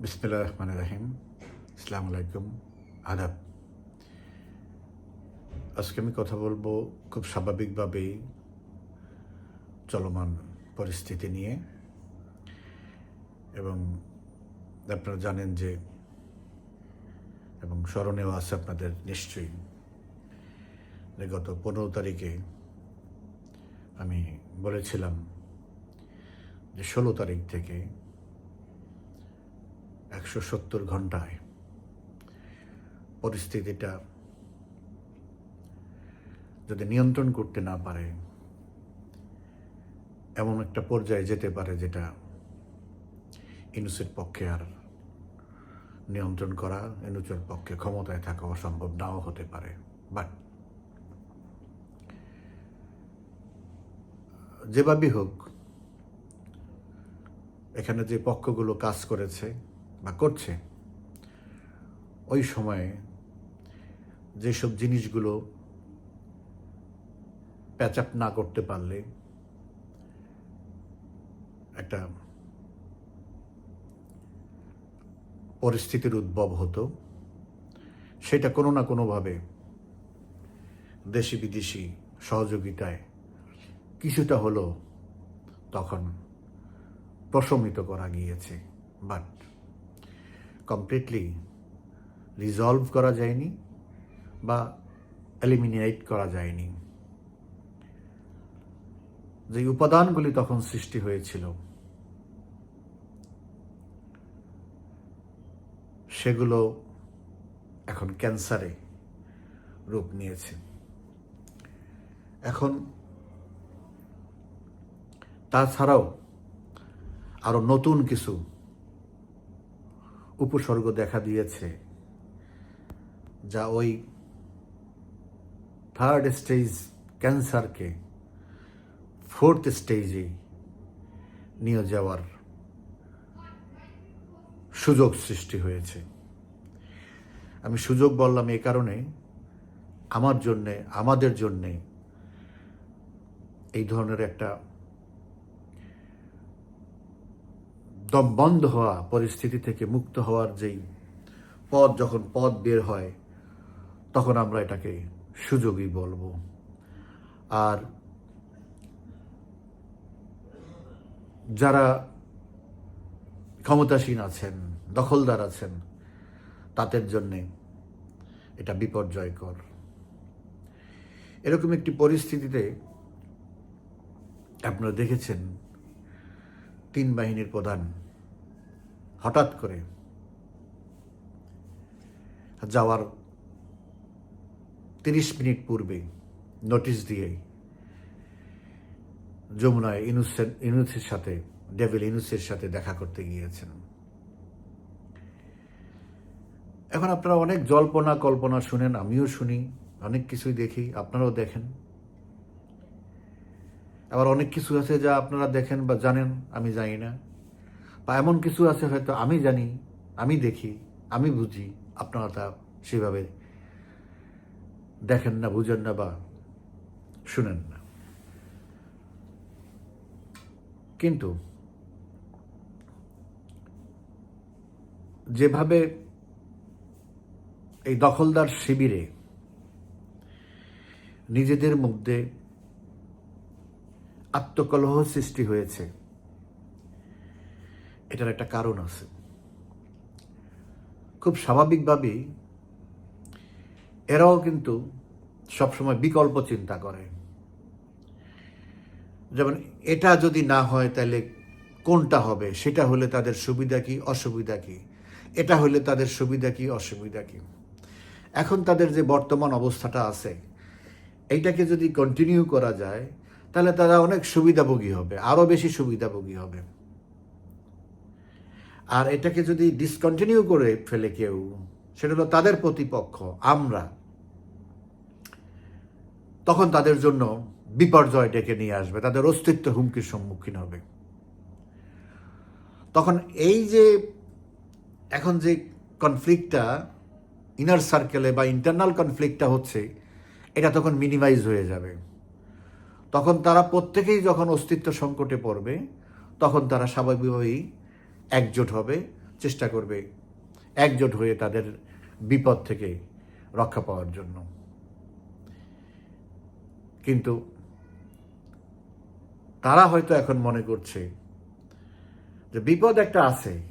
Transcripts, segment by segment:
বিসমিল্লা রহমান রাহিম। ইসলাম আলাইকুম আদাব। আজকে আমি কথা বলব খুব স্বাভাবিকভাবেই চলমান পরিস্থিতি নিয়ে। এবং আপনারা জানেন যে এবং স্মরণেও আছে আপনাদের নিশ্চয়ই যে গত পনেরো তারিখে আমি বলেছিলাম যে ষোলো তারিখ থেকে একশো সত্তর ঘন্টায় পরিস্থিতিটা যদি নিয়ন্ত্রণ করতে না পারে, এমন একটা পর্যায়ে যেতে পারে যেটা ইনুসের পক্ষে আর নিয়ন্ত্রণ করা, ইনুসের পক্ষে ক্ষমতায় থাকা অসম্ভব নাও হতে পারে। বাট যেভাবেই হোক, এখানে যে পক্ষগুলো কাজ করেছে বা করছে, ওই সময়ে যেসব জিনিসগুলো প্যাচ আপ না করতে পারলে একটা পরিস্থিতির উদ্ভব হতো। সেটা কোনো না কোনোভাবে দেশি বিদেশি সহযোগিতায় কিছুটা হলো তখন প্রশমিত করা গিয়েছে। বাট কমপ্লিটলি রিজলভ করা যায়নি বা এলিমিনেট করা যায়নি। যে উপাদানগুলি তখন সৃষ্টি হয়েছিল, সেগুলো এখন ক্যান্সারে রূপ নিয়েছে। এখন তাছাড়াও আরও নতুন কিছু উপসর্গ দেখা দিয়েছে, যা ওই থার্ড স্টেজ ক্যান্সারকে ফোর্থ স্টেজে নিয়ে যাওয়ার সুযোগ সৃষ্টি হয়েছে। আমি সুযোগ বললাম এই কারণে আমার জন্যে, আমাদের জন্যে এই ধরনের একটা দম বন্ধ হওয়া পরিস্থিতি থেকে মুক্ত হওয়ার যেই পথ যখন পথ বের হয়, তখন আমরা এটাকে সুযোগই বলব। আর যারা ক্ষমতাসীন আছেন, দখলদার আছেন, তাদের জন্যে এটা বিপর্যয়কর। এরকম একটি পরিস্থিতিতে আপনারা দেখেছেন তিন বাহিনীর প্রধান হঠাৎ করে যাওয়ার তিরিশ মিনিট পূর্বে নোটিশ দিয়ে যমুনায় ইনুসের ইনুসের সাথে, ডেভিল ইনুসের সাথে দেখা করতে গিয়েছেন। এখন আপনারা অনেক জল্পনা কল্পনা শুনেন, আমিও শুনি, অনেক কিছুই দেখি, আপনারাও দেখেন। আবার অনেক কিছু আছে যা আপনারা দেখেন বা জানেন, আমি জানি না। বা এমন কিছু আছে হয়তো আমি জানি, আমি দেখি, আমি বুঝি, আপনারা তা সেভাবে দেখেন না, বুঝেন না বা শুনেন না। কিন্তু যেভাবে এই দখলদার শিবিরে নিজেদের মধ্যে আত্মকলহ সৃষ্টি হয়েছে। এটার একটা কারণ আছে। খুব স্বাভাবিকভাবেই এরাও কিন্তু সবসময় বিকল্প চিন্তা করে। যেমন এটা যদি না হয় তাহলে কোনটা হবে? সেটা হলে তাদের সুবিধা কি, অসুবিধা কি? এটা হলে তাদের সুবিধা কি, অসুবিধা কি? এখন তাদের যে বর্তমান অবস্থাটা আছে, এইটাকে যদি কন্টিনিউ করা যায় তাহলে তারা অনেক সুবিধাভোগী হবে আরও বেশি সুবিধাভোগী হবে। আর এটাকে যদি ডিসকন্টিনিউ করে ফেলে কেউ, সেটা হলো তাদের প্রতিপক্ষ, আমরা, তখন তাদের জন্য বিপর্যয় ডেকে নিয়ে আসবে, তাদের অস্তিত্ব হুমকির সম্মুখীন হবে। তখন এই যে, এখন যে কনফ্লিক্টটা ইনার সার্কেলে বা ইন্টারনাল কনফ্লিক্টটা হচ্ছে, এটা তখন মিনিমাইজ হয়ে যাবে। তখন তারা প্রত্যেকেই যখন অস্তিত্ব সংকটে পড়বে, তখন তারা স্বাভাবিকভাবেই একজোট হবে, চেষ্টা করবে একজোট হয়ে তাদের বিপদ থেকে রক্ষা পাওয়ার জন্য। কিন্তু তারা হয়তো এখন মনে করছে যে বিপদ একটা আছে,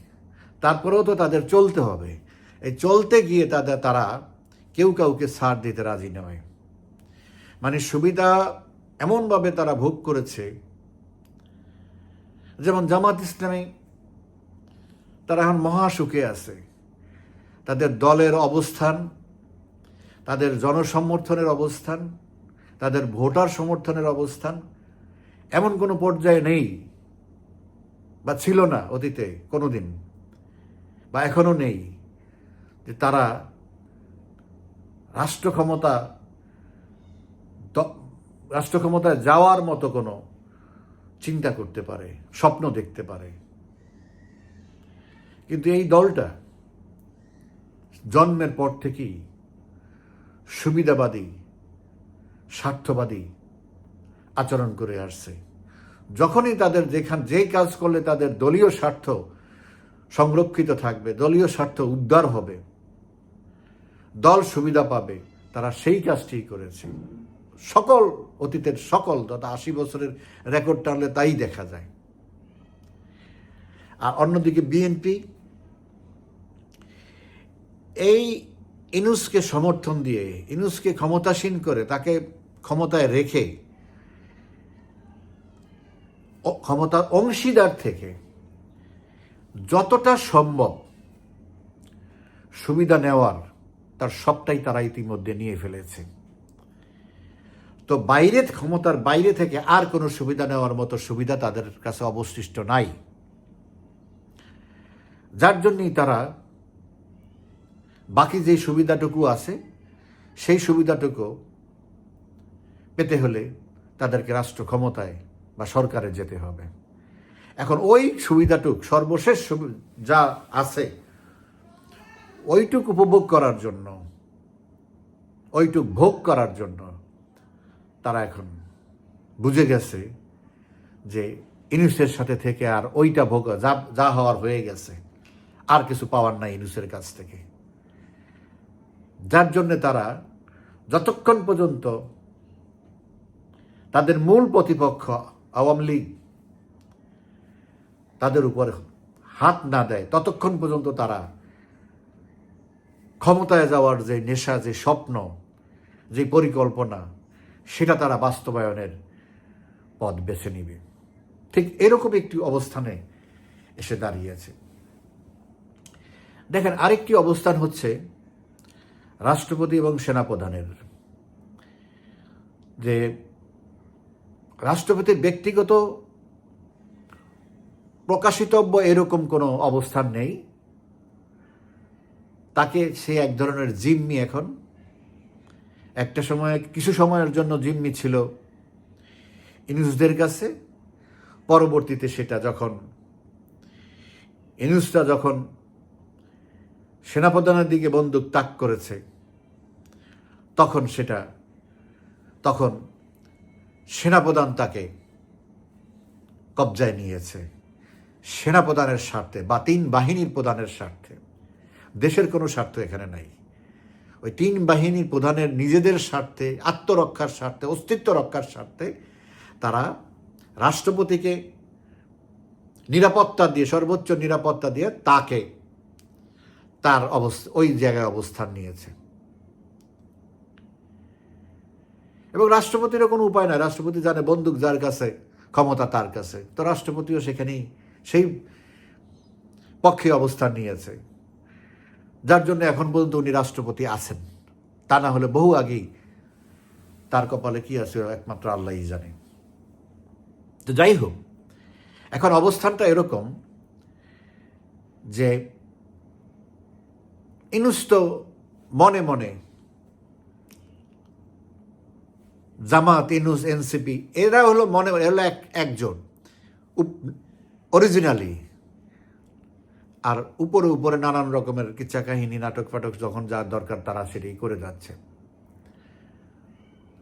তারপরেও তো তাদের চলতে হবে। এই চলতে গিয়ে তাদের, তারা কেউ কাউকে সার দিতে রাজি নয়। মানে সুবিধা এমনভাবে তারা ভোগ করেছে। যেমন জামাত ইসলামী, তারা এখন মহাসুখে আছে। তাদের দলের অবস্থান, তাদের জনসমর্থনের অবস্থান, তাদের ভোটার সমর্থনের অবস্থান এমন কোনো পর্যায়ে নেই বা ছিল না অতীতে, কোনোদিন বা এখনও নেই যে তারা রাষ্ট্র ক্ষমতা রাষ্ট্র ক্ষমতায় যাওয়ার মতো কোনো চিন্তা করতে পারে, স্বপ্ন দেখতে পারে। কিন্তু এই দলটা জন্মের পর থেকেই সুবিধাবাদী, স্বার্থবাদী আচরণ করে আসছে। যখনই তাদের যেখান যে কাজ করলে তাদের দলীয় স্বার্থ সংরক্ষিত থাকবে, দলীয় স্বার্থ উদ্ধার হবে, দল সুবিধা পাবে, তারা সেই কাজটি করেছে। সকল অতীতের সকল তথা আশি বছরের রেকর্ড টানলে তাই দেখা যায়। আর অন্যদিকে বিএনপি এই ইনুসকে সমর্থন দিয়ে, ইনুসকে ক্ষমতাসীন করে, তাকে ক্ষমতায় রেখে ক্ষমতার অংশীদার থেকে যতটা সম্ভব সুবিধা নেওয়ার তার সবটাই তারা ইতিমধ্যে নিয়ে ফেলেছে। তো বাইরে ক্ষমতার বাইরে থেকে আর কোনো সুবিধা নেওয়ার মতো সুবিধা তাদের কাছে অবশিষ্ট নাই। যার জন্যই তারা বাকি যে সুবিধাটুকু আছে, সেই সুবিধাটুকু পেতে হলে তাদেরকে রাষ্ট্র ক্ষমতায় বা সরকারে যেতে হবে। এখন ওই সুবিধাটুক, সর্বশেষ যা আছে, ওইটুক উপভোগ করার জন্য, ওইটুক ভোগ করার জন্য তারা এখন বুঝে গেছে যে ইনুসের সাথে থেকে আর ওইটা ভোগ, যা যা হওয়ার হয়ে গেছে, আর কিছু পাওয়ার নাই ইনুসের কাছ থেকে। যার জন্যে তারা যতক্ষণ পর্যন্ত তাদের মূল প্রতিপক্ষ আওয়ামী লীগ তাদের উপর হাত না দেয়, ততক্ষণ পর্যন্ত তারা ক্ষমতায় যাওয়ার যে নেশা, যে স্বপ্ন, যে পরিকল্পনা সেটা তারা বাস্তবায়নের পথ বেছে নিবে। ঠিক এরকম একটি অবস্থানে এসে দাঁড়িয়েছে। দেখেন, আরেকটি অবস্থান হচ্ছে রাষ্ট্রপতি এবং সেনাপ্রধানের। যে রাষ্ট্রপতির ব্যক্তিগত প্রকাশিতব্য এরকম কোনো অবস্থান নেই। তাকে সে এক ধরনের জিম্মি এখন একটা সময় কিছু সময়ের জন্য জিম্মি ছিল ইনুসদের কাছে। পরবর্তীতে সেটা যখন, ইনুসটা যখন সেনাপ্রধানের দিকে বন্দুক তাক করেছে, তখন সেটা, তখন সেনাপ্রধান তাকে কবজায় নিয়েছে। সেনাপ্রধানের স্বার্থে বা তিন বাহিনীর প্রধানের স্বার্থে। দেশের কোনো স্বার্থ এখানে নাই। ওই তিন বাহিনীর প্রধানের নিজেদের স্বার্থে, আত্মরক্ষার স্বার্থে, অস্তিত্ব রক্ষার স্বার্থে তারা রাষ্ট্রপতিকে নিরাপত্তা দিয়ে, সর্বোচ্চ নিরাপত্তা দিয়ে তাকে তার অবস্থা, ওই জায়গায় অবস্থান নিয়েছে। এবং রাষ্ট্রপতিরও কোনো উপায় নাই। রাষ্ট্রপতি জানে বন্দুক যার কাছে, ক্ষমতা তার কাছে। তো রাষ্ট্রপতিও সেখানেই সেই পক্ষে অবস্থান নিয়েছে। যার জন্য এখন পর্যন্ত উনি রাষ্ট্রপতি আছেন। তা না হলে বহু আগেই তার কপালে কি আছে একমাত্র আল্লাহই জানে। তো যাই হোক, এখন অবস্থানটা এরকম যে ইনুস তো মনে মনে জামাত, ইনুস, এনসিপি, এরা হলো মনে মনে হলো এক একজন। অরিজিনালি আর উপরে উপরে নানান রকমের কিচ্ছা কাহিনী নাটক ফাটক যখন যা দরকার তারা সেটাই করে যাচ্ছে।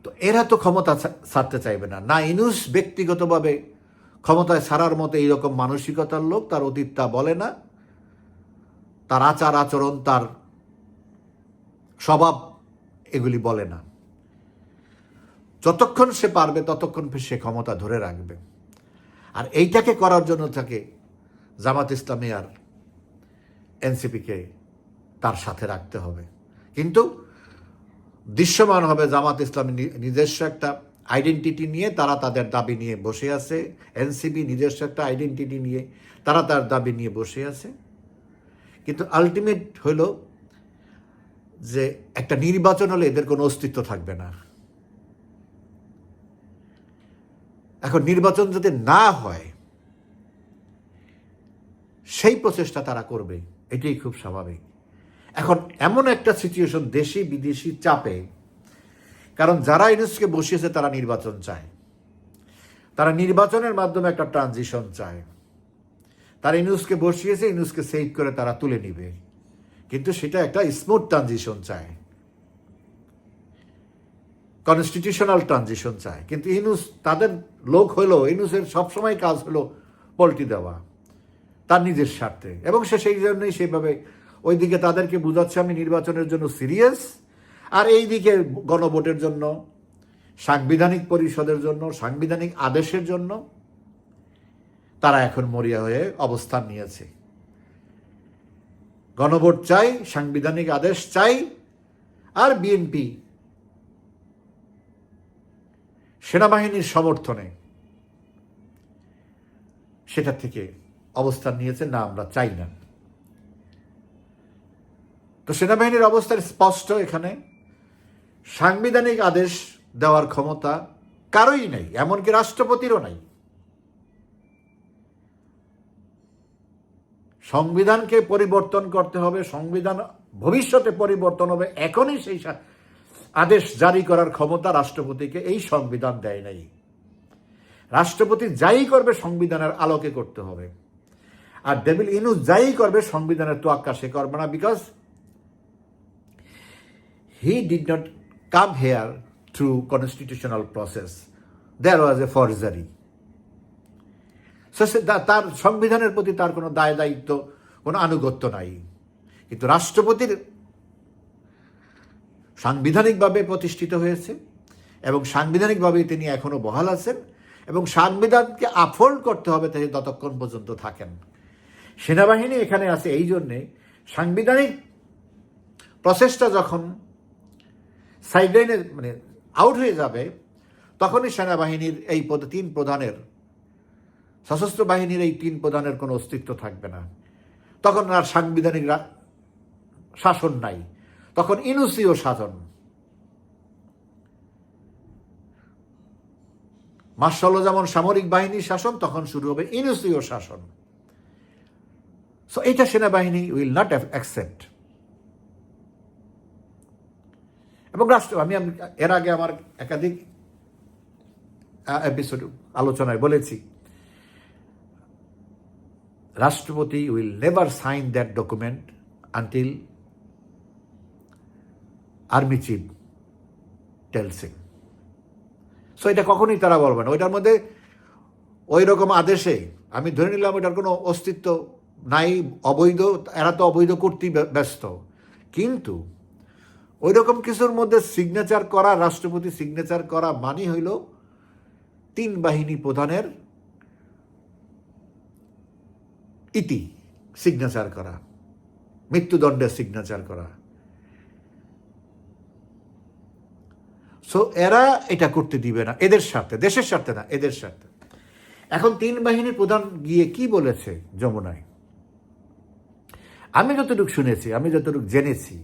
তো এরা তো ক্ষমতা ছাড়তে চাইবে না। না ইনুস ব্যক্তিগতভাবে ক্ষমতায় ছাড়ার মতো এইরকম মানসিকতার লোক, তার অতীত তা বলে না। তার আচার আচরণ, তার স্বভাব এগুলি বলে না। যতক্ষণ সে পারবে, ততক্ষণ সে ক্ষমতা ধরে রাখবে। আর এইটাকে করার জন্য তাকে জামাত ইসলামী আর এনসিপিকে তার সাথে রাখতে হবে। কিন্তু দৃশ্যমান হবে জামাত ইসলামী নিজস্ব একটা আইডেন্টিটি নিয়ে তারা তাদের দাবি নিয়ে বসে আছে। এনসিপি নিজস্ব একটা আইডেন্টিটি নিয়ে তারা তার দাবি নিয়ে বসে আছে। কিন্তু আলটিমেট হইল যে একটা নির্বাচন হলে এদের কোনো অস্তিত্ব থাকবে না। এখন নির্বাচন যদি না হয়, সেই প্রচেষ্টা তারা করবে। এটাই খুব স্বাভাবিক। এখন এমন একটা সিচুয়েশন দেশি, বিদেশি চাপে, কারণ যারা ইউনুসকে বসিয়েছে, তারা নির্বাচন চায়। তারা নির্বাচনের মাধ্যমে একটা ট্রানজিশন চায়। তারা ইনুসকে বসিয়েছে ইনুসকে সেভ করে তারা তুলে নিবে। কিন্তু সেটা একটা স্মুথ ট্রানজিশন চায়। কনস্টিটিউশনাল ট্রানজিশন চায়। কিন্তু ইনুস তাদের লোক হলো ইনুসের সবসময় কাজ হলো পল্টি দেওয়া। তার নিজের স্বার্থে। এবং সে সেই জন্যই সেভাবে ওইদিকে তাদেরকে বোঝাচ্ছে, আমি নির্বাচনের জন্য সিরিয়াস। আর এই দিকে গণভোটের জন্য, সাংবিধানিক পরিষদের জন্য, সাংবিধানিক আদেশের জন্য তারা এখন মরিয়া হয়ে অবস্থান নিয়েছে। গণভোট চাই, সাংবিধানিক আদেশ চাই, আর বিএনপি সেনাবাহিনীর সমর্থনে সেটা থেকে অবস্থান নিয়েছে, না, আমরা চাই না। তো সেনাবাহিনীর অবস্থান স্পষ্ট এখানে। সাংবিধানিক আদেশ দেওয়ার ক্ষমতা কারোই নেই, এমনকি রাষ্ট্রপতিরও নাই। সংবিধানকে পরিবর্তন করতে হবে, সংবিধান ভবিষ্যতে পরিবর্তন হবে, এখনই সেই আদেশ জারি করার ক্ষমতা রাষ্ট্রপতিকে এই সংবিধান দেয় নাই। রাষ্ট্রপতি যাই করবে, সংবিধানের আলোকে করতে হবে। আর ডেভিল ইনু যাই করবে, সংবিধানের তোয়াক্কা সে করবে না because he did not come here through constitutional process there was a forgery তার সংবিধানের প্রতি তার কোনো দায় দায়িত্ব, কোনো আনুগত্য নাই। কিন্তু রাষ্ট্রপতির সাংবিধানিকভাবে প্রতিষ্ঠিত হয়েছে এবং সাংবিধানিকভাবে তিনি এখনও বহাল আছেন এবং সংবিধানকে আফোল্ড করতে হবে তিনি ততক্ষণ পর্যন্ত থাকেন। সেনাবাহিনী এখানে আছে এই জন্যে সাংবিধানিক প্রসেসটা যখন সাইডলাইনে মানে আউট হয়ে যাবে, তখনই সেনাবাহিনীর এই তিন প্রধানের, সশস্ত্র বাহিনীর এই তিন প্রধানের কোনো অস্তিত্ব থাকবে না। তখন আর সাংবিধানিক শাসন নাই। তখন ইনুসিও শাসন। মার্শাল যেমন সামরিক বাহিনীর শাসন, তখন শুরু হবে ইনুসিও শাসন। সো এটা সেনাবাহিনী উইল নট অ্যাকসেপ্ট এবং রাষ্ট্র, আমি এর আগে আমার একাধিক এপিসোড আলোচনায় বলেছি, রাষ্ট্রপতি will never sign that document until army chief tells so এটা কখনোই তারা বলবে না। ওইটার মধ্যে ওই রকম আদেশে, আমি ধরে নিলাম এটার কোনো অস্তিত্ব নাই, অবৈধ, এরা তো অবৈধ করতেই ব্যস্ত। কিন্তু ওই রকম কিছুর মধ্যে সিগনেচার করা, রাষ্ট্রপতি সিগনেচার করা মানে হইল তিন বাহিনী প্রধানের ইতি সিগনেচার করা, মৃত্যুদণ্ডের সিগনেচার করা। সো এরা এটা করতে দিবে না, এদের স্বার্থে, দেশের স্বার্থে না, এদের স্বার্থে। এখন তিন বাহিনীর প্রধান গিয়ে কি বলেছে যমুনায়? আমি যতটুকু শুনেছি, আমি যতটুকু জেনেছি,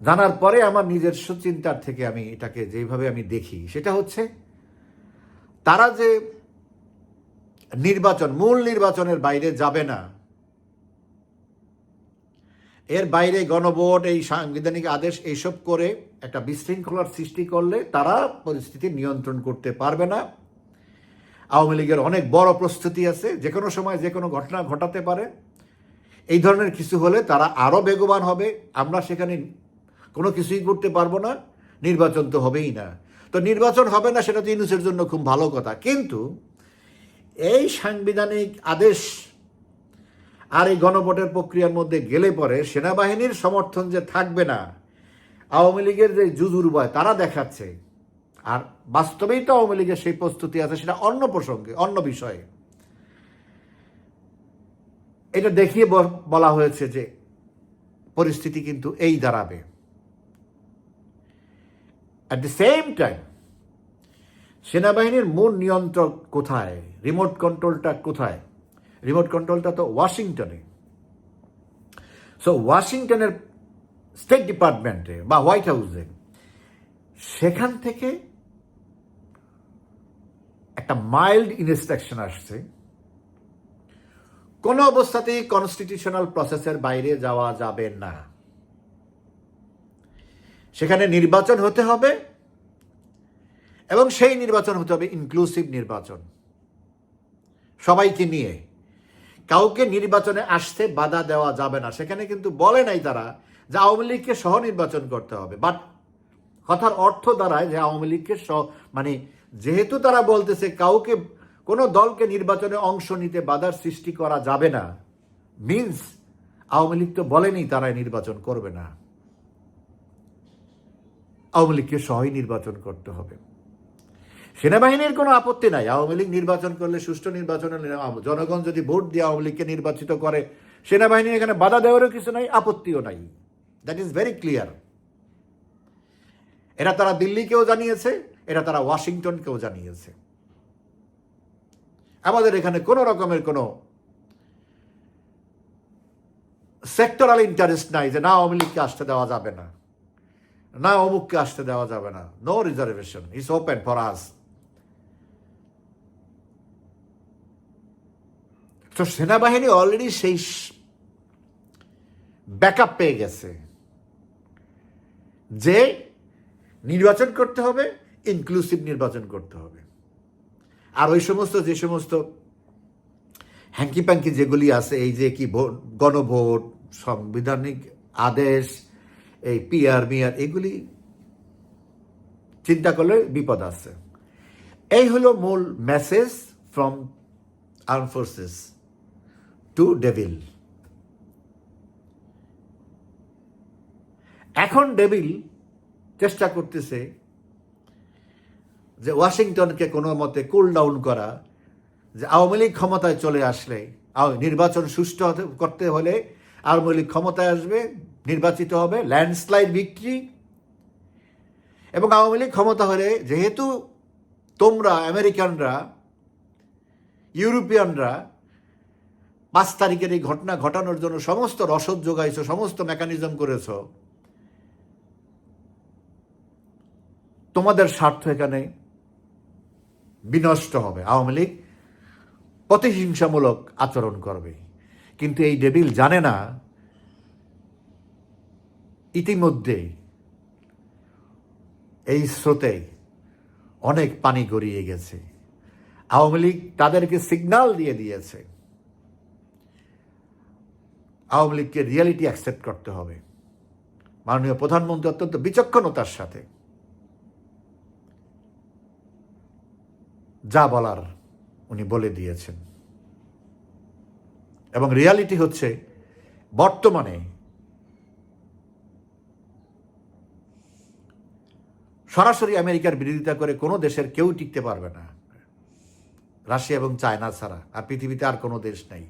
জানার পরে আমার নিজস্ব চিন্তার থেকে আমি এটাকে যেভাবে আমি দেখি, সেটা হচ্ছে তারা যে নির্বাচন, মূল নির্বাচনের বাইরে যাবে না, এর বাইরে গণভোট, এই সাংবিধানিক আদেশ এইসব করে একটা বিশৃঙ্খলার সৃষ্টি করলে তারা পরিস্থিতি নিয়ন্ত্রণ করতে পারবে না। আওয়ামী লীগের অনেক বড় প্রস্তুতি আছে যে কোনো সময় যে কোনো ঘটনা ঘটাতে পারে। এই ধরনের কিছু হলে তারা আরও বেগবান হবে। আমরা সেখানে কোনো কিছুই করতে পারব না, নির্বাচন তো হবেই না। তো নির্বাচন হবে না, সেটা তো ইউনুসের জন্য খুব ভালো কথা। কিন্তু এই সাংবিধানিক আদেশ আর এই গণভোটের প্রক্রিয়ার মধ্যে গেলে পরে সেনাবাহিনীর সমর্থন যে থাকবে না, আওয়ামী লীগের যে জুজুর বয় তারা দেখাচ্ছে। আর বাস্তবেই তো আওয়ামী লীগের সেই প্রস্তুতি আছে, সেটা অন্য প্রসঙ্গে, অন্য বিষয়ে। এটা দেখিয়ে বলা হয়েছে যে পরিস্থিতি কিন্তু এই দাঁড়াবে। অ্যাট দ্য সেম টাইম সেনাবাহিনীর মূল নিয়ন্ত্রক কোথায়? রিমোট কন্ট্রোলটা কোথায়? রিমোট কন্ট্রোলটা তো ওয়াশিংটনে সো ওয়াশিংটনের স্টেট ডিপার্টমেন্টে বা হোয়াইট হাউসে সেখান থেকে একটা মাইল্ড ইনস্ট্রাকশন আসছে। কোনো অবস্থাতেই কনস্টিটিউশনাল প্রসেসের বাইরে যাওয়া যাবে না। সেখানে নির্বাচন হতে হবে এবং সেই নির্বাচন হতে হবে ইনক্লুসিভ নির্বাচন। সবাইকে নিয়ে। কাউকে নির্বাচনে আসতে বাধা দেওয়া যাবে না। সেখানে কিন্তু বলে নাই তারা যে আওয়ামী লীগকে সহ নির্বাচন করতে হবে। বাট কথার অর্থ দাঁড়ায় যে আওয়ামী লীগকে সহ মানে যেহেতু তারা বলতেছে কাউকে কোনো দলকে নির্বাচনে অংশ নিতে বাধার সৃষ্টি করা যাবে না। মিন্স আওয়ামী লীগ তো বলেনি তারা নির্বাচন করবে না। আওয়ামী লীগকে সহই নির্বাচন করতে হবে। সেনাবাহিনীর কোনো আপত্তি নাই। আওয়ামী লীগ নির্বাচন করলে সুষ্ঠু নির্বাচন জনগণ যদি ভোট দিয়ে আওয়ামী লীগকে নির্বাচিত করে, সেনাবাহিনী এখানে বাধা দেওয়ারও কিছু নাই, আপত্তিও নাই। দ্যাট ইজ ভেরি ক্লিয়ার এটা তারা দিল্লিকেও জানিয়েছে, এটা তারা ওয়াশিংটনকেও জানিয়েছে। আমাদের এখানে কোনো রকমের কোনো সেক্টরাল ইন্টারেস্ট নাই যে না আওয়ামী লীগকে আসতে দেওয়া যাবে না না অমুককে আসতে দেওয়া যাবে না। No reservation is open for us তো সেনাবাহিনী অলরেডি সেই ব্যাকআপ পেয়ে গেছে। যে নির্বাচন করতে হবে ইনক্লুসিভ নির্বাচন করতে হবে। আর ওই সমস্ত, যে সমস্ত হ্যাঙ্কি প্যাঙ্কি যেগুলি আছে, এই যে কি ভোট, গণভোট, সাংবিধানিক আদেশ, এই পিআর মিয়ার এগুলি চিন্তা করলে বিপদ আছে। এই হলো মূল message from armed forces to devil এখন ডেভিল চেষ্টা করতেছে যে ওয়াশিংটনকে কোনো মতে কুল ডাউন করা, যে আওয়ামী লীগ ক্ষমতায় চলে আসলে নির্বাচন সুষ্ঠু করতে হলে আওয়ামী লীগ ক্ষমতায় আসবে, নির্বাচিত হবে ল্যান্ডস্লাইড ভিক্টরি এবং আওয়ামী লীগ ক্ষমতা হলে যেহেতু তোমরা আমেরিকানরা, ইউরোপিয়ানরা পাঁচ তারিখের এই ঘটনা ঘটানোর জন্য সমস্ত রসদ যোগাইছো, সমস্ত মেকানিজম করেছ, তোমাদের স্বার্থ এখানে বিনষ্ট হবে। আওয়ামী লীগ প্রতিহিংসামূলক আচরণ করবে। কিন্তু এই ডেবিল জানে না, ইতিমধ্যে এই স্রোতে অনেক পানি গড়িয়ে গেছে। আওয়ামী লীগ তাদেরকে সিগন্যাল দিয়ে দিয়েছে। আওয়ামী লীগকে রিয়ালিটি অ্যাকসেপ্ট করতে হবে। মাননীয় প্রধানমন্ত্রী অত্যন্ত বিচক্ষণতার সাথে। যা বলার উনি বলে দিয়েছেন। এবং রিয়ালিটি হচ্ছে, বর্তমানে সরাসরি আমেরিকার বিরোধিতা করে কোনো দেশের কেউ টিকতে পারবে না। রাশিয়া এবং চায়না ছাড়া আর পৃথিবীতে আর কোনো দেশ নেই।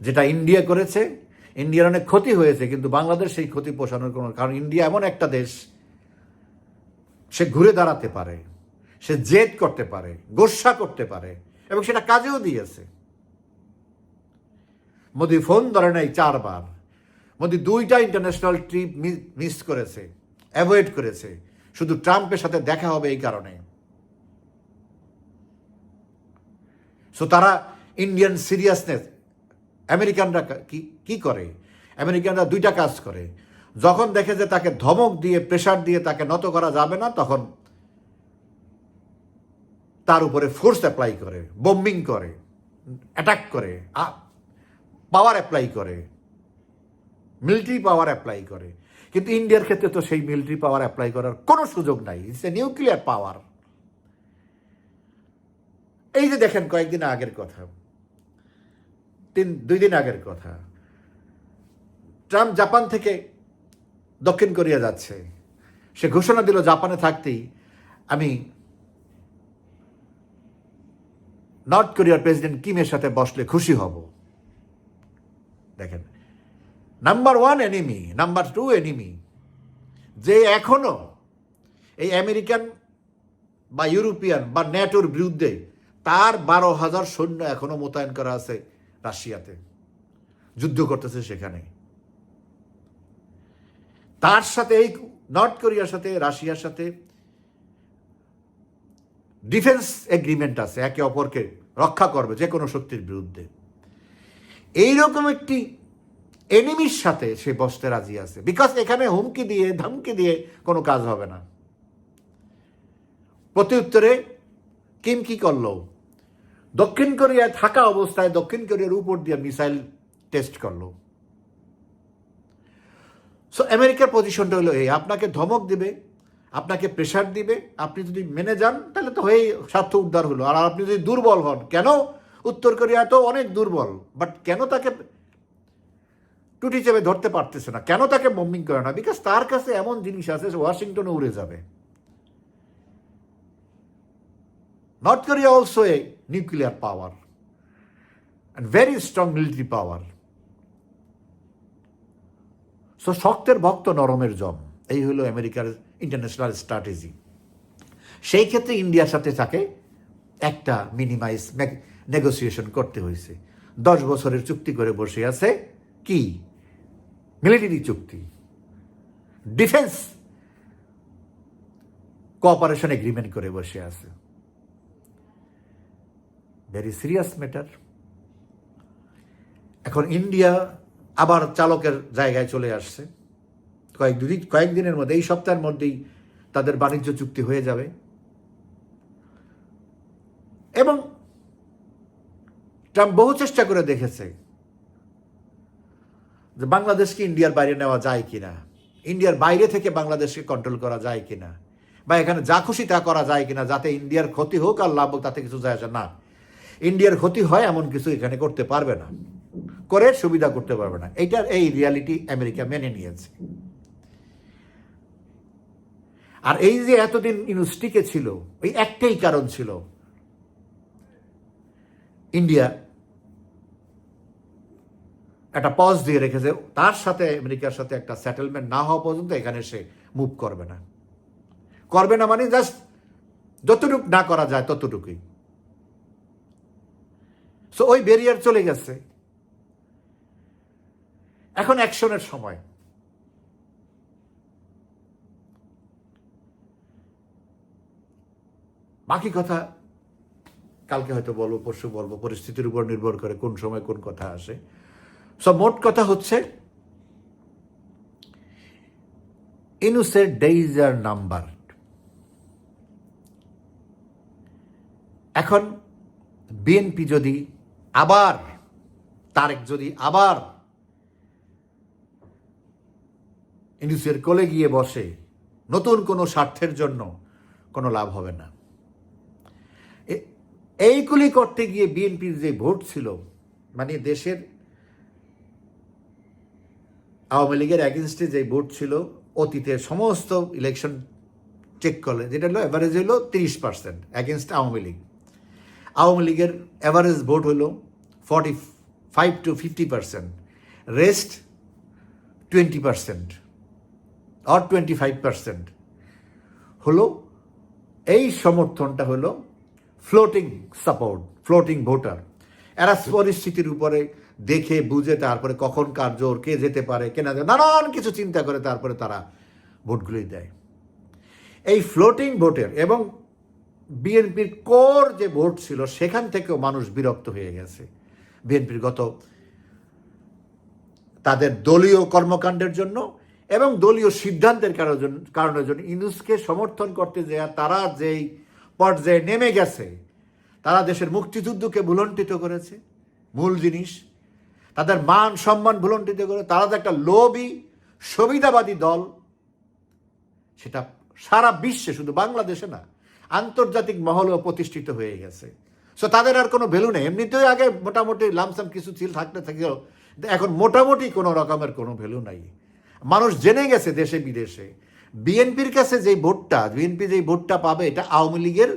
যেটা ইন্ডিয়া করেছে, ইন্ডিয়ার অনেক ক্ষতি হয়েছে, কিন্তু বাংলাদেশ সেই ক্ষতি পোষানোর কোনো কারণ ইন্ডিয়া এমন একটা দেশ, সে ঘুরে দাঁড়াতে পারে। সে জেদ করতে পারে, গোসা করতে পারে, এবং সেটা কাজেও দিয়েছে। মোদি ফোন ধরে নাই চারবার। মোদি দুইটা ইন্টারন্যাশনাল ট্রিপ মিস করেছে অ্যাভয়েড করেছে। শুধু ট্রাম্পের সাথে দেখা হবে এই কারণে। সো তারা ইন্ডিয়ান সিরিয়াসনেস আমেরিকানরা কি কি করে? আমেরিকানরা দুইটা কাজ করে। যখন দেখে যে তাকে ধমক দিয়ে প্রেশার দিয়ে তাকে নত করা যাবে না, তখন তার উপরে ফোর্স অ্যাপ্লাই করে বোম্বিং করে অ্যাটাক করে পাওয়ার অ্যাপ্লাই করে মিলিটারি পাওয়ার অ্যাপ্লাই করে। কিন্তু ইন্ডিয়ার ক্ষেত্রে তো সেই মিলিটারি পাওয়ার অ্যাপ্লাই করার কোনো সুযোগ নাই। ইটস এ নিউক্লিয়ার পাওয়ার এই যে দেখেন কয়েকদিন আগের কথা, তিন, দুই দিন আগের কথা, ট্রাম্প জাপান থেকে দক্ষিণ কোরিয়া যাচ্ছে। সে ঘোষণা দিল, জাপানে থাকতেই আমি নর্থ কোরিয়ার প্রেসিডেন্ট কিমের সাথে বসলে খুশি হব। দেখেন number one enemy number two enemy যে এখনও এই আমেরিকান বা ইউরোপিয়ান বা ন্যাটোর বিরুদ্ধে তার বারো হাজার সৈন্য এখনও মোতায়েন করা আছে রাশিয়াতে। যুদ্ধ করতেছে সেখানে। তার সাথে এই নর্থ কোরিয়ার সাথে, রাশিয়ার সাথে ডিফেন্স এগ্রিমেন্ট আছে, একে অপরকে রক্ষা করবে যে কোনো শক্তির বিরুদ্ধে। এইরকম একটি এনিমির সাথে সে বসতে রাজি আছে। বিকজ এখানে হুমকি দিয়ে, ধমকি দিয়ে কোনো কাজ হবে না। প্রতি উত্তরে কিম কি করল? দক্ষিণ কোরিয়ায় থাকা অবস্থায় দক্ষিণ কোরিয়ার উপর দিয়ে মিসাইল টেস্ট করল। সো আমেরিকার পজিশনটা হলো এই, আপনাকে ধমক দিবে আপনাকে প্রেশার দিবে, আপনি যদি মেনে যান, তাহলে তো হয়েই স্বার্থ উদ্ধার হলো। আর আপনি যদি দুর্বল হন, কেন? উত্তর কোরিয়া তো অনেক দুর্বল বাট কেন তাকে টুটি চেপে ধরতে পারতেছে না? কেন তাকে বম্বিং করে না? বিকজ তার কাছে এমন জিনিস আছে ওয়াশিংটনে উড়ে যাবে। North Korea also a nuclear power and very strong military power so শক্তের ভক্ত নরমের জম। এই হলো আমেরিকার ইন্টারন্যাশনাল স্ট্র্যাটেজি সেই ক্ষেত্রে ইন্ডিয়ার সাথে তাকে একটা মিনিমাইজ নেগোসিয়েশন করতে হয়েছে। দশ বছরের চুক্তি করে বসে আছে কি? মিলিটারি চুক্তি। ডিফেন্স কোঅপারেশন এগ্রিমেন্ট করে বসে আছে। ভেরি সিরিয়াস ম্যাটার এখন ইন্ডিয়া আবার চালকের জায়গায় চলে আসছে। কয়েক দুদিন, কয়েকদিনের মধ্যে, এই সপ্তাহের মধ্যেই তাদের বাণিজ্য চুক্তি হয়ে যাবে। এবং ট্রাম্প বহু চেষ্টা করে দেখেছে যে বাংলাদেশকে ইন্ডিয়ার বাইরে নেওয়া যায় কিনা, ইন্ডিয়ার বাইরে থেকে বাংলাদেশকে কন্ট্রোল করা যায় কিনা, বা এখানে যা খুশি তা করা যায় কিনা, যাতে ইন্ডিয়ার ক্ষতি হোক আর লাভ হোক, তাতে কিছু যায় আসে না। ইন্ডিয়ার ক্ষতি হয় এমন কিছু এখানে করতে পারবে না, করে সুবিধা করতে পারবে না। এইটার এই রিয়ালিটি আমেরিকা মেনে নিয়েছে। আর এই যে এতদিন ইউনিভার্সিটিকে ছিল, ওই একটাই কারণ ছিল। ইন্ডিয়া একটা পজ দিয়ে রেখেছে, তার সাথে আমেরিকার সাথে একটা সেটেলমেন্ট না হওয়া পর্যন্ত এখানে সে মুভ করবে না। করবে না মানে জাস্ট যতটুকু না করা যায় ততটুকুই। সো ওই ব্যারিয়ার চলে গেছে। এখন অ্যাকশনের সময়। বাকি কথা কালকে হয়তো বলব, পরশু বলব, পরিস্থিতির উপর নির্ভর করে কোন সময় কোন কথা আসে। সব মোট কথা হচ্ছে, ইনুসের ডেইজ আর নাম্বার। এখন বিএনপি যদি আবার, তারেক যদি আবার ইনুসের কোলে গিয়ে বসে, নতুন কোনো স্বার্থের জন্য কোনো লাভ হবে না। এইগুলি করতে গিয়ে বিএনপির যে ভোট ছিল মানে দেশের আওয়ামী লীগের অ্যাগেনস্টে যে ভোট ছিল অতীতের সমস্ত ইলেকশন চেক করলে যেটা হলো অ্যাভারেজ হলো তিরিশ পার্সেন্ট অ্যাগেনস্ট আওয়ামী লীগ। আওয়ামী লীগের অ্যাভারেজ ভোট হলো forty five to fifty percent rest twenty percent or twenty five percent হলো, এই সমর্থনটা হলো ফ্লোটিং সাপোর্ট ফ্লোটিং ভোটার এরা পরিস্থিতির উপরে দেখে, বুঝে, তারপরে কখন কার জোর, কে যেতে পারে, কে না নানান কিছু চিন্তা করে তারপরে তারা ভোটগুলি দেয়। এই ফ্লোটিং ভোটের এবং বিএনপির কোর যে ভোট ছিল, সেখান থেকেও মানুষ বিরক্ত হয়ে গেছে। বিএনপির গত তাদের দলীয় কর্মকাণ্ডের জন্য এবং দলীয় সিদ্ধান্তের কারণের জন্য ইনুসকে সমর্থন করতে যে তারা যেই পর্যায়ে নেমে গেছে। তারা দেশের মুক্তিযুদ্ধকে ভুলণ্ঠিত করেছে। মূল জিনিস, তাদের মান সম্মান ভুলণ্ঠিত করে তারা যে একটা লোভী, সুবিধাবাদী দল, সেটা সারা বিশ্বে শুধু বাংলাদেশে না, আন্তর্জাতিক মহলেও প্রতিষ্ঠিত হয়ে গেছে। সো তাদের আর কোনো ভ্যালু নেই। এমনিতেই আগে মোটামুটি লামসাম কিছু ছিল, থাকতে থেকেও এখন মোটামুটি কোনো রকমের কোনো ভ্যালু নাই। মানুষ জেনে গেছে দেশে বিদেশে বিএনপির কাছে যেই ভোটটা, বিএনপি যেই ভোটটা পাবে, এটা আওয়ামী লীগের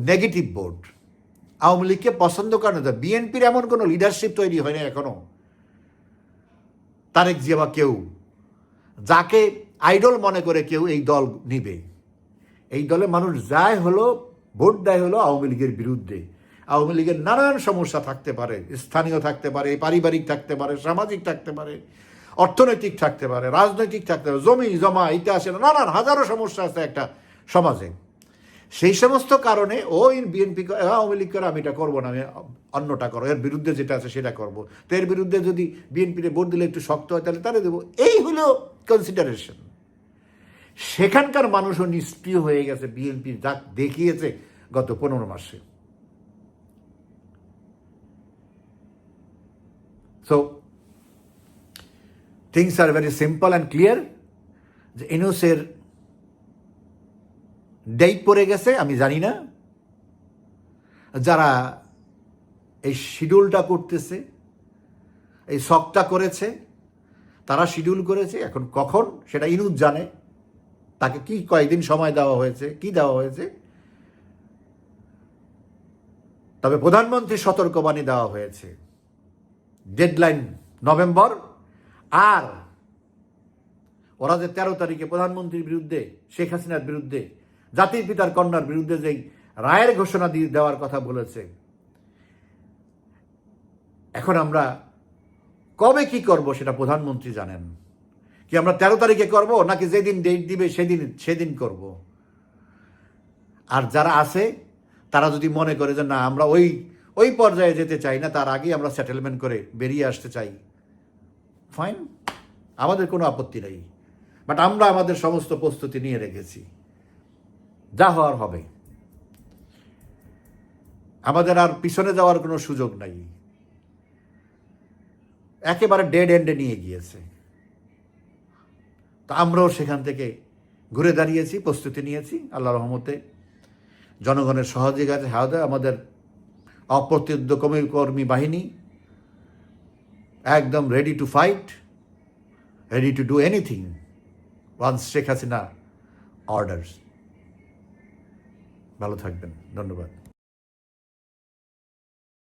নেগেটিভ ভোট। আওয়ামী লীগকে পছন্দ করে না বিএনপির এমন কোনো লিডারশিপ তৈরি হয়নি এখনও। তারেক জিয়া বা কেউ। যাকে আইডল মনে করে কেউ এই দল নিবে। এই দলে মানুষ যায় হলো, ভোট দেয় হলো আওয়ামী লীগের বিরুদ্ধে। আওয়ামী লীগের নানান সমস্যা থাকতে পারে। স্থানীয় থাকতে পারে, পারিবারিক থাকতে পারে, সামাজিক থাকতে পারে। অর্থনৈতিক থাকতে পারে, রাজনৈতিক থাকতে পারে, জমি, জমা, ইতিহাসে নানান হাজারো সমস্যা আছে একটা সমাজে। সেই সমস্ত কারণে ওই বিএনপি আওয়ামী লীগ করে আমি এটা করব না, আমি অন্যটা করো এর বিরুদ্ধে যেটা আছে সেটা করব। তো এর বিরুদ্ধে যদি বিএনপিতে ভোট দিলে একটু শক্ত হয়, তাহলে তাহলে দেবো। এই হলো কনসিডারেশন সেখানকার মানুষও নিষ্ক্রিয় হয়ে গেছে, বিএনপি যা দেখিয়েছে গত পনেরো মাসে। So things are very simple and clear যে ইনুসের ডেট পড়ে গেছে, আমি জানি না। যারা এই শিডিউলটা করতেছে, এই শখটা করেছে, তারা শিডিউল করেছে, এখন কখন সেটা ইনুজ জানে। তাকে কি কয়েকদিন সময় দেওয়া হয়েছে, কি দেওয়া হয়েছে? তবে প্রধানমন্ত্রী সতর্কবাণী দেওয়া হয়েছে। ডেডলাইন নভেম্বর আর ওরা যে তেরো তারিখে প্রধানমন্ত্রীর বিরুদ্ধে, শেখ হাসিনার বিরুদ্ধে, জাতির পিতার কন্যার বিরুদ্ধে যেই রায়ের ঘোষণা দিয়ে দেওয়ার কথা বলেছে, এখন আমরা কবে কি করব সেটা প্রধানমন্ত্রী জানেন? কি আমরা তেরো তারিখে করব নাকি যেদিন ডেট দিবে সেদিন সেদিন করব? আর যারা আছে, তারা যদি মনে করে যে না, আমরা ওই ওই পর্যায়ে যেতে চাই না, তার আগে আমরা সেটেলমেন্ট করে বেরিয়ে আসতে চাই। ফাইন আমাদের কোনো আপত্তি নেই। বাট আমরা আমাদের সমস্ত প্রস্তুতি নিয়ে রেখেছি। যা হওয়ার হবে। আমাদের আর পিছনে যাওয়ার কোনো সুযোগ নাই। একেবারে ডেড এন্ডে নিয়ে গিয়েছে। তো আমরাও সেখান থেকে ঘুরে দাঁড়িয়েছি, প্রস্তুতি নিয়েছি আল্লাহ রহমতে। জনগণের সহযোগিতা হাতে আমাদের অপ্রতিদ্য কর্মী বাহিনী একদম ready to fight ready to do anything once Sheikh Hasina order ভালো থাকবেন, ধন্যবাদ।